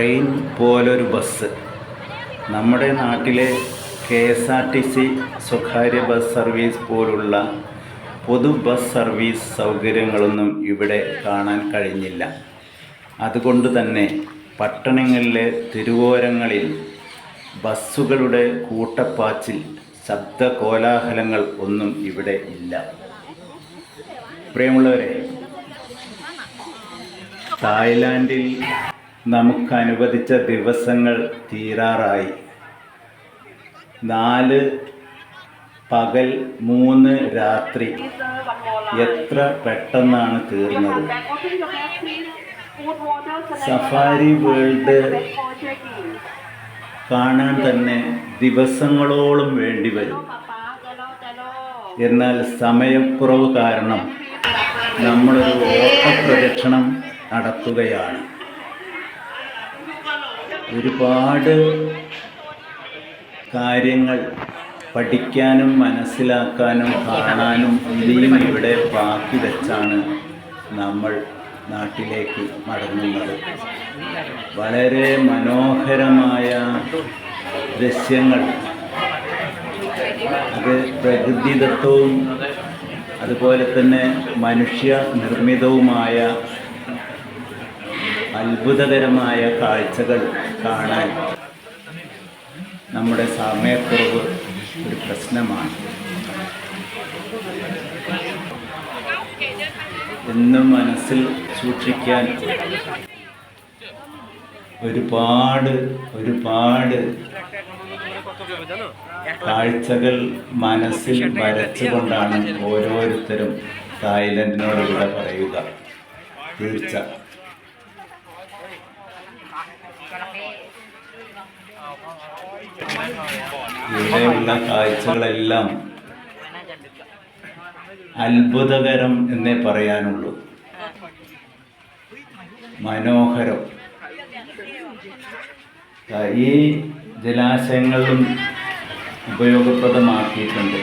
Train പോലൊരു bus. നമ്മുടെ നാട്ടിലെ K S R T C സ്വകാര്യ ബസ് സർവീസ് പോലുള്ള പൊതു ബസ് സർവീസ് സൗകര്യങ്ങളൊന്നും ഇവിടെ കാണാൻ കഴിഞ്ഞില്ല. അതുകൊണ്ട് തന്നെ പട്ടണങ്ങളിലെ തിരുവോരങ്ങളിൽ ബസ്സുകളുടെ കൂട്ടപ്പാച്ചിൽ ശബ്ദ കോലാഹലങ്ങൾ ഒന്നും ഇവിടെ ഇല്ല. പ്രിയമുള്ളവരെ തായ്ലാൻഡിൽ നമുക്ക് അനുവദിച്ച ദിവസങ്ങൾ തീരാറായി. നാല് പകൽ മൂന്ന് രാത്രി. എത്ര പെട്ടെന്നാണ് തീർന്നത് സഫാരി വേൾഡ് കാണാൻ തന്നെ ദിവസങ്ങളോളം വേണ്ടി വരും. എന്നാൽ സമയക്കുറവ് കാരണം നമ്മളൊരു ഓട്ടപ്രദക്ഷിണം നടത്തുകയാണ്. ഒരുപാട് കാര്യങ്ങൾ പഠിക്കാനും മനസ്സിലാക്കാനും കാണാനും ഇനിയും ഇവിടെ ബാക്കി വെച്ചാണ് നമ്മൾ നാട്ടിലേക്ക് മടങ്ങുന്നത്. വളരെ മനോഹരമായ ദൃശ്യങ്ങൾ. അത് പ്രകൃതിദത്തവും അതുപോലെ തന്നെ മനുഷ്യ നിർമ്മിതവുമായ അത്ഭുതകരമായ കാഴ്ചകൾ കാണാൻ നമ്മുടെ സമയക്കുറവ് ഒരു പ്രശ്നമാണ്. എന്നും മനസ്സിൽ സൂക്ഷിക്കാൻ ഒരുപാട് ഒരുപാട് കാഴ്ചകൾ മനസ്സിൽ വരച്ചുകൊണ്ടാണ് ഓരോരുത്തരും തായ്ലൻഡിനോട് ഇവിടെ പറയുക. തീർച്ച ഇവിടെയുള്ള കാഴ്ചകളെല്ലാം അത്ഭുതകരം എന്നേ പറയാനുള്ളൂ. മനോഹരം. ഈ ജലാശയങ്ങളും ഉപയോഗപ്രദമാക്കിയിട്ടുണ്ട്.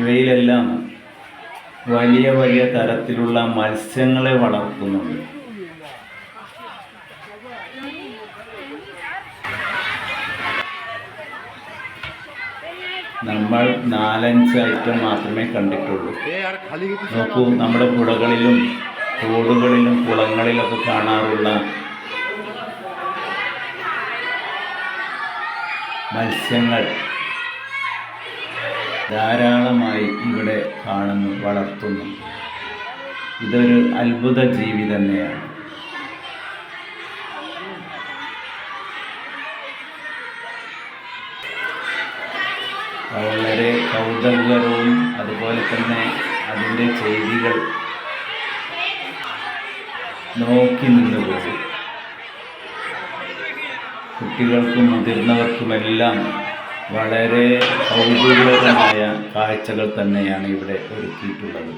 ഇവയിലെല്ലാം വലിയ വലിയ തരത്തിലുള്ള മത്സ്യങ്ങളെ വളർത്തുന്നുണ്ട്. നമ്മൾ നാലഞ്ച് ഐറ്റം മാത്രമേ കണ്ടിട്ടുള്ളൂ. നോക്കൂ നമ്മുടെ പുഴകളിലും തോടുകളിലും കുളങ്ങളിലൊക്കെ കാണാറുള്ള മത്സ്യങ്ങൾ ധാരാളമായി ഇവിടെ കാണുന്നു വളർത്തുന്നു. ഇതൊരു അത്ഭുത ജീവി തന്നെയാണ്. വളരെ കൗതുകകരവും അതുപോലെ തന്നെ അതിന്റെ ചെയ്തികൾ നോക്കി നിന്ന് പോകും കുട്ടികൾക്കും മുതിർന്നവർക്കുമെല്ലാം വളരെ കൗതുകകരമായ കാഴ്ചകൾ തന്നെയാണ് ഇവിടെ ഒരുക്കിയിട്ടുള്ളത്.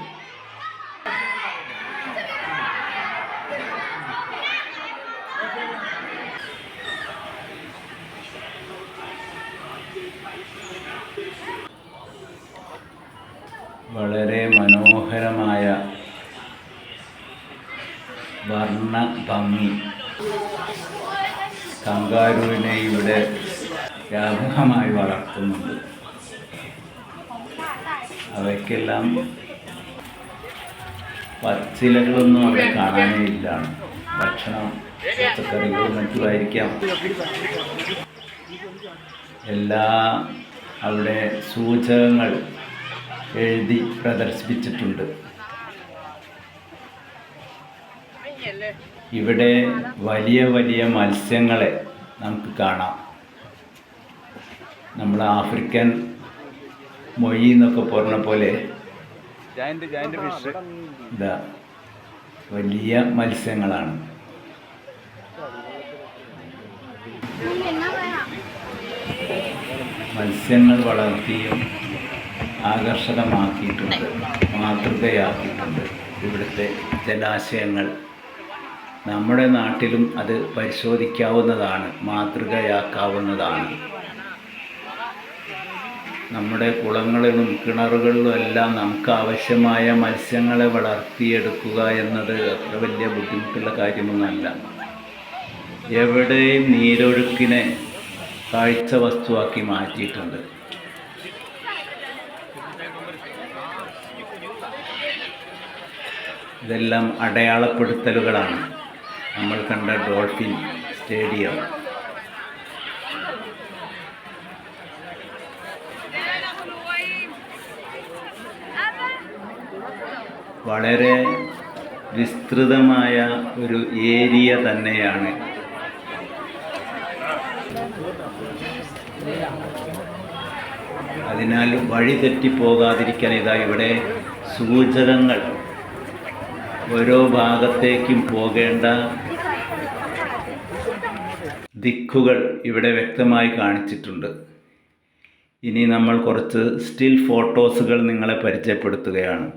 വളരെ മനോഹരമായ വർണ ഭംഗി. കങ്കാരുവിനെ ഇവിടെ വ്യാപകമായി വളർത്തുന്നുണ്ട്. അവയ്ക്കെല്ലാം പച്ചിലകളൊന്നും അവിടെ കാണാനേ ഇല്ല. ഭക്ഷണം പച്ചക്കറികളും മറ്റുമായിരിക്കാം. എല്ലാ അവിടെ സൂചകങ്ങൾ എഴുതി പ്രദർശിപ്പിച്ചിട്ടുണ്ട്. ഇവിടെ വലിയ വലിയ മത്സ്യങ്ങളെ നമുക്ക് കാണാം. നമ്മൾ ആഫ്രിക്കൻ മൊഴി എന്നൊക്കെ പറഞ്ഞ പോലെ ജായിന്റ് ജായിന്റ് ഫിഷ് ഇതാ വലിയ മത്സ്യങ്ങളാണ്. മത്സ്യങ്ങൾ വളർത്തിയും ആകർഷകമാക്കിയിട്ടുണ്ട് മാതൃകയാക്കിയിട്ടുണ്ട് ഇവിടുത്തെ ജലാശയങ്ങൾ. നമ്മുടെ നാട്ടിലും അത് പരിശോധിക്കാവുന്നതാണ് മാതൃകയാക്കാവുന്നതാണ്. നമ്മുടെ കുളങ്ങളിലും കിണറുകളിലും എല്ലാം നമുക്ക് ആവശ്യമായ മത്സ്യങ്ങളെ വളർത്തിയെടുക്കുക എന്നത് അത്ര വലിയ ബുദ്ധിമുട്ടുള്ള കാര്യമൊന്നുമല്ല. എവിടെയും നീരൊഴുക്കിനെ കാഴ്ച വസ്തുവാക്കി മാറ്റിയിട്ടുണ്ട്. ഇതെല്ലാം അടയാളപ്പെടുത്തലുകളാണ്. നമ്മൾ കണ്ട ഡോൾഫിൻ സ്റ്റേഡിയം. വളരെ വിസ്തൃതമായ ഒരു ഏരിയ തന്നെയാണ്. അതിനാൽ വഴി തെറ്റിപ്പോകാതിരിക്കാൻ ഇതാ ഇവിടെ സൂചകങ്ങൾ. ഓരോ ഭാഗത്തേക്കും പോകേണ്ട ദിക്കുകൾ ഇവിടെ വ്യക്തമായി കാണിച്ചിട്ടുണ്ട്. ഇനി നമ്മൾ കുറച്ച് സ്റ്റിൽ ഫോട്ടോസുകൾ നിങ്ങളെ പരിചയപ്പെടുത്തുകയാണ്.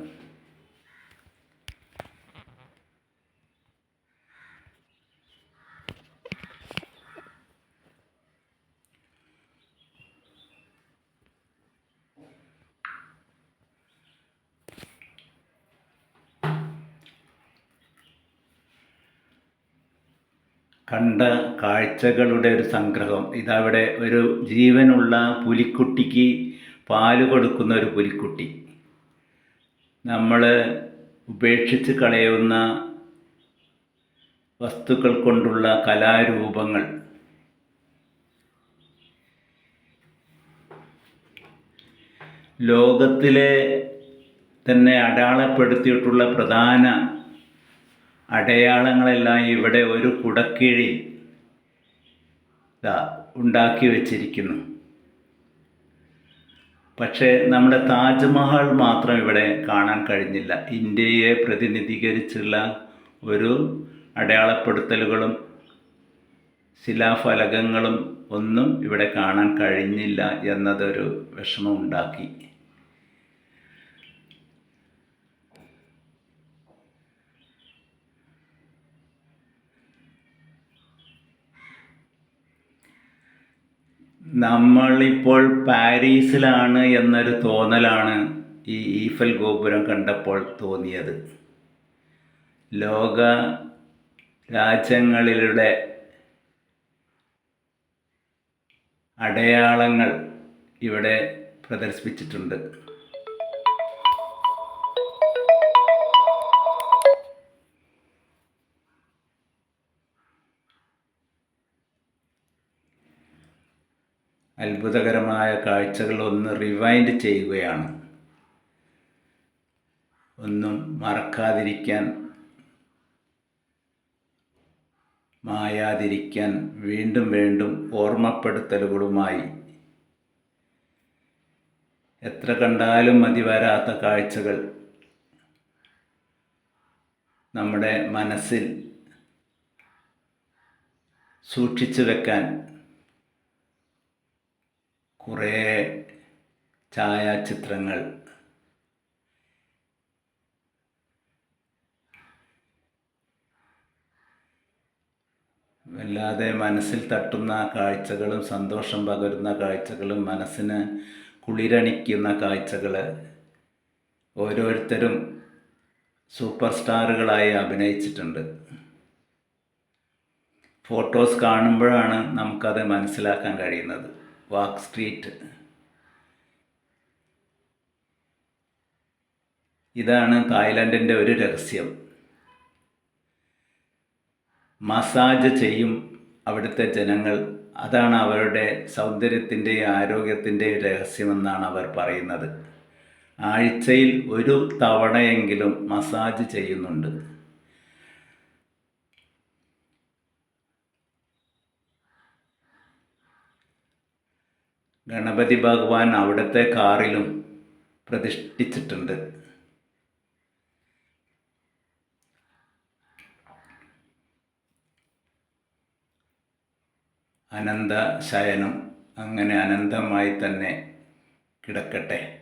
കണ്ട കാഴ്ചകളുടെ ഒരു സംഗ്രഹം. ഇതവിടെ ഒരു ജീവനുള്ള പുലിക്കുട്ടിക്ക് പാൽ കൊടുക്കുന്ന ഒരു പുലിക്കുട്ടി. നമ്മൾ ഉപേക്ഷിച്ച് കളയുന്ന വസ്തുക്കൾ കൊണ്ടുള്ള കലാരൂപങ്ങൾ. ലോകത്തിലെ തന്നെ അടയാളപ്പെടുത്തിയിട്ടുള്ള പ്രധാന അടയാളങ്ങളെല്ലാം ഇവിടെ ഒരു കുടക്കീഴിൽ ഉണ്ടാക്കി വച്ചിരിക്കുന്നു. പക്ഷേ നമ്മുടെ താജ്മഹൽ മാത്രം ഇവിടെ കാണാൻ കഴിഞ്ഞില്ല. ഇന്ത്യയെ പ്രതിനിധീകരിച്ചുള്ള ഒരു അടയാളപ്പെടുത്തലുകളും ശിലാഫലകങ്ങളും ഒന്നും ഇവിടെ കാണാൻ കഴിഞ്ഞില്ല എന്നതൊരു വിഷമം ഉണ്ടാക്കി നമ്മളിപ്പോൾ പാരീസിലാണ് എന്നൊരു തോന്നലാണ് ഈ ഈഫൽ ഗോപുരം കണ്ടപ്പോൾ തോന്നിയത്. ലോക രാജ്യങ്ങളിലൂടെ അടയാളങ്ങൾ ഇവിടെ പ്രദർശിപ്പിച്ചിട്ടുണ്ട്. അത്ഭുതകരമായ കാഴ്ചകൾ ഒന്ന് റിവൈൻഡ് ചെയ്യുകയാണ്. ഒന്നും മറക്കാതിരിക്കാൻ മായാതിരിക്കാൻ വീണ്ടും വീണ്ടും ഓർമ്മപ്പെടുത്തലുകളുമായി. എത്ര കണ്ടാലും മതി വരാത്ത കാഴ്ചകൾ നമ്മുടെ മനസ്സിൽ സൂക്ഷിച്ചു വെക്കാൻ. കുറേ ഛായാചിത്രങ്ങൾ. വല്ലാതെ മനസ്സിൽ തട്ടുന്ന കാഴ്ചകളും സന്തോഷം പകരുന്ന കാഴ്ചകളും മനസ്സിന് കുളിരണിക്കുന്ന കാഴ്ചകൾ ഓരോരുത്തരും സൂപ്പർ സ്റ്റാറുകളായി അഭിനയിച്ചിട്ടുണ്ട്. ഫോട്ടോസ് കാണുമ്പോഴാണ് നമുക്കത് മനസ്സിലാക്കാൻ കഴിയുന്നത്. Walk street. ഇതാണ് തായ്ലൻഡിന്റെ ഒരു രഹസ്യം. മസാജ് ചെയ്യും അവിടുത്തെ ജനങ്ങൾ. അതാണ് അവരുടെ സൗന്ദര്യത്തിന്റെയും ആരോഗ്യത്തിന്റെയും രഹസ്യമെന്നാണ് അവർ പറയുന്നത്. ആഴ്ചയിൽ ഒരു തവണയെങ്കിലും മസാജ് ചെയ്യുന്നുണ്ട്. ഗണപതി ഭഗവാൻ അവിടുത്തെ കാറിലും പ്രതിഷ്ഠിച്ചിട്ടുണ്ട്. അനന്ത ശയനം അങ്ങനെ അനന്തമായി തന്നെ കിടക്കട്ടെ.